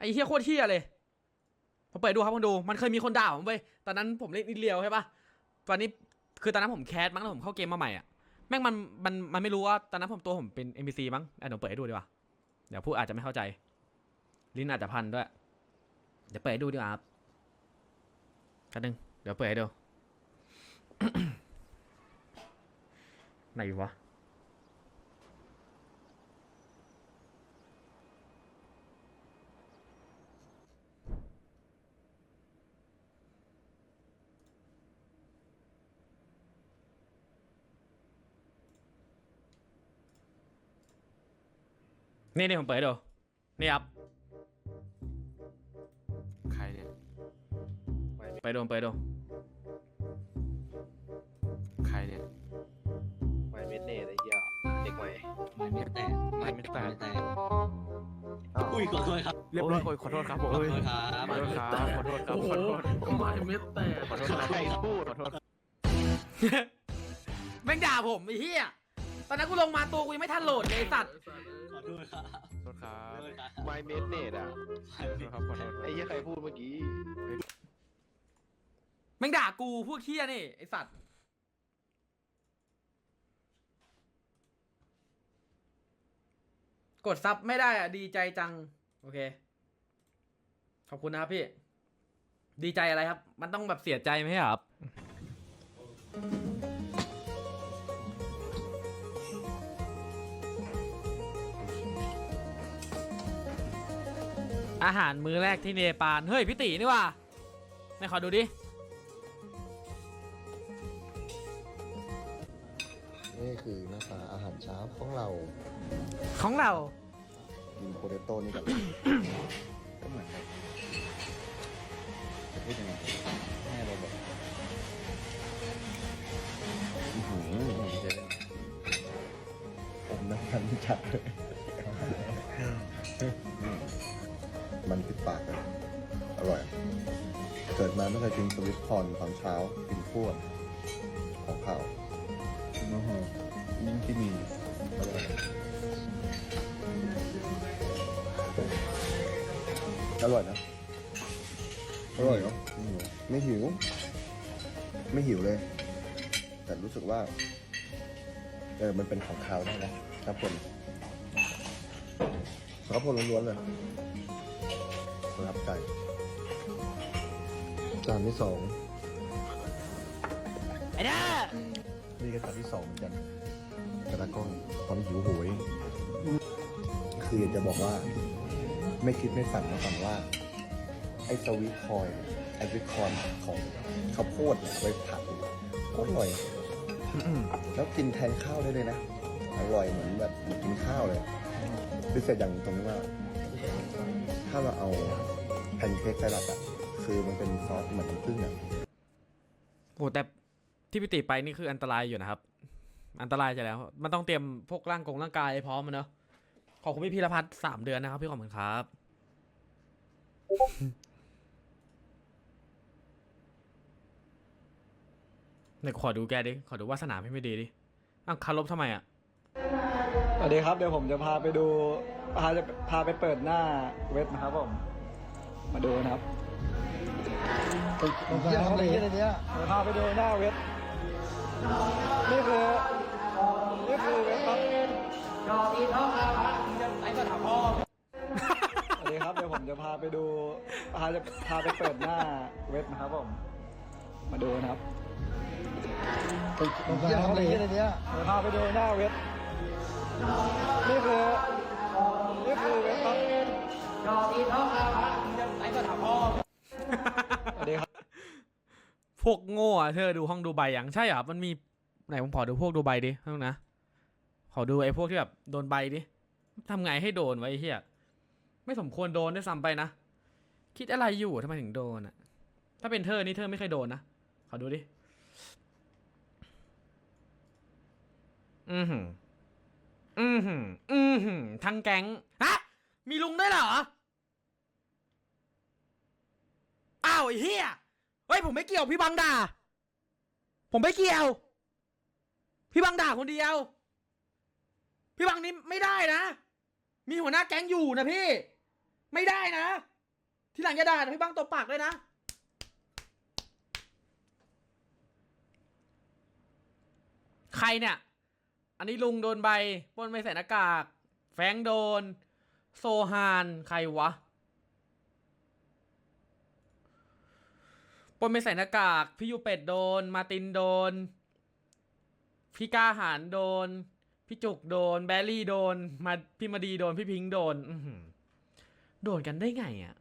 ไอ้เฮียโคตรเฮียเลยผมเปิดดูครับคุณดู มันเคยมีคนด่าผมเว้ยตอนนั้นผมเล่นนิดเดียวใช่ปะตอนนี้คือตอนนั้นผมแคสมั้งแล้วผมเข้าเกมมาใหม่อะ แม่งมันมันมันไม่รู้ว่าตอนนั้นผมตัวผมเป็น NPC มั้งอะเดี๋ยวเปิดให้ดูดีกว่า เดี๋ยวพูดอาจจะไม่เข้าใจ ลิ้นอาจจะพันด้วย เดี๋ยวเปิดให้ดูดีกว่าครับกันหนึ่งเดี๋ยวเปิดให้ดู ไหนวะ นี่นี่ผมเปิดให้ดูนี่ครับใครเนี่ยไปดูผมเปิดให้ดูใครเนี่ยไม่เม็ดเน่ไอ้เหี้ยเด็กใหม่ไม่ไม่แตกไม่ไม่แตกแตกอุ้ยขอโทษครับเรียบร้อยขอโทษครับผมขอโทษครับขอโทษครับขอโทษครับโอ้โหขอโทษไม่เม็ดแตกขอโทษครับใครพูดขอโทษแม่งด่าผมไอ้เหี้ยตอนนั้นกูลงมาตัวกูยังไม่ทันโหลดเลยไอ้สัตว์ข อโทษครับขอโทษครัขอบโทษครับไม่เม็ดเน่อะขอโทษครับขอโทษไอ้เหี้ยใครพูดเมื่อกี้แม่งด่ากูพวกเหี้ยนี่ไอ้สัตว์กดซับไม่ได้อะดีใจจัง โอเค ขอบคุณนะครับพี่ ดีใจอะไรครับ มันต้องแบบเสียใจไหมครับ อาหารมื้อแรกที่เนปาล เฮ้ย พี่ตีนี่ว่าไม่ขอดูดิ นี่คือหน้าตาอาหารเช้าของเรา ของเรา กินโปเตโต้นี่กับ ก็เหมือนแบบจะพูดยังไงแม่เราแบบอื้อหือเจะเล่นผมน้ำมันจัดเลย ติดปากเลยอร่อย เกิดมาไม่เคยกินสวิตคอนตอนเช้า กินคั่วของข้าวอื้อหือยิ่งที่มีอร่อยอร่อยนะ อร่อยเนาะไม่หิว ไม่หิวเลย แต่รู้สึกว่า เออ มันเป็นของคาวได้นะ ครับผมครับผมล้วนๆเลย ประทับใจจานที่สองไอ้เด้อนี่ก็จานที่สองเหมือนกันกระก้องความหิวโหย คืออยากจะบอกว่า ไม่คิดไม่ฝันมาก่อนว่า ไอ้สวีทคอยน์ไอ้สวีทคอนของข้าวโพดเนี่ยเอาไปผัดโคตรอร่อย แล้วกินแทนข้าวได้เลยนะ อร่อยเหมือนแบบเหมือนกินข้าวเลยพิเศษอย่างตรงที่ว่า ถ้าเราเอา แพนเค้กไซรัปอะคือมันเป็นซอสเหมือนน้ำผึ้งอะโหแต่ที่พี่ติไปนี่คืออันตรายอยู่นะครับ อันตรายจะแล้ว มันต้องเตรียมพวกร่างกงร่างกายให้พร้อมมันเนาะขอบคุณพี่พีรพัฒน์สามเดือนนะครับ พี่ขอบคุณครับ ไหนขอดูแกดิ ขอดูวาสนาพี่ไม่ดีดิ อ้าวคารลบทำไมอะ สวัสดีครับเดี๋ยวผมจะพาไปดูพาจะพาไปเปิดหน้าเว็บนะครับผม มาดูนะครับผมจะทำอะไรเนี่ยเดี๋ยวพาไปดูหน้าเว็บนี่คือนี่คือเว็บครับสวัสดีครับเดี๋ยวผมจะพาไปดูพาจะพาไปเปิดหน้าเว็บนะครับผมมาดูนะครับผมจะทำอะไรเนี่ยเดี๋ยวพาไปดูหน้าเว็บนี่คือนี่คือเว็บครับ สวัสดีครับพวกโง่อะเธอดูห้องดูใบอยังใช่เหรอมันมีไหนผมขอดูพวกดูใบดิทั้งนะขอดูไอ้พวกที่แบบโดนใบดิทำไงให้โดนไวะไอ้เหี้ยไม่สมควรโดนด้วยซ้ำไปนะ คิดอะไรอยู่ทำไมถึงโดนอะถ้าเป็นเธอนี่เธอไม่เคยโดนนะขอดูดิ อือหืออือหืออือหือทั้งแก๊งฮะ มีลุงด้วยเหรอ อ้าวไอ้เหี้ยเฮ้ยผมไม่เกี่ยวพี่บังด่า ผมไม่เกี่ยว พี่บังด่าคนเดียว พี่บังนี่ไม่ได้นะ มีหัวหน้าแก๊งอยู่นะพี่ ไม่ได้นะ ที่หลังอย่าด่านะพี่บ้างตบปากด้วยนะใครเนี่ย อันนี้ลุงโดนใบปล้นไม่ใส่หน้ากาก แฟงโดน โซฮานใครวะปล้นไม่ใส่หน้ากาก พี่ยูเป็ดโดน มาตินโดน พี่กาหารโดน พี่จุกโดน แบรี่โดน มาพี่มาดีโดน พี่พิงค์โดนโดนกันได้ไงอะ่ะ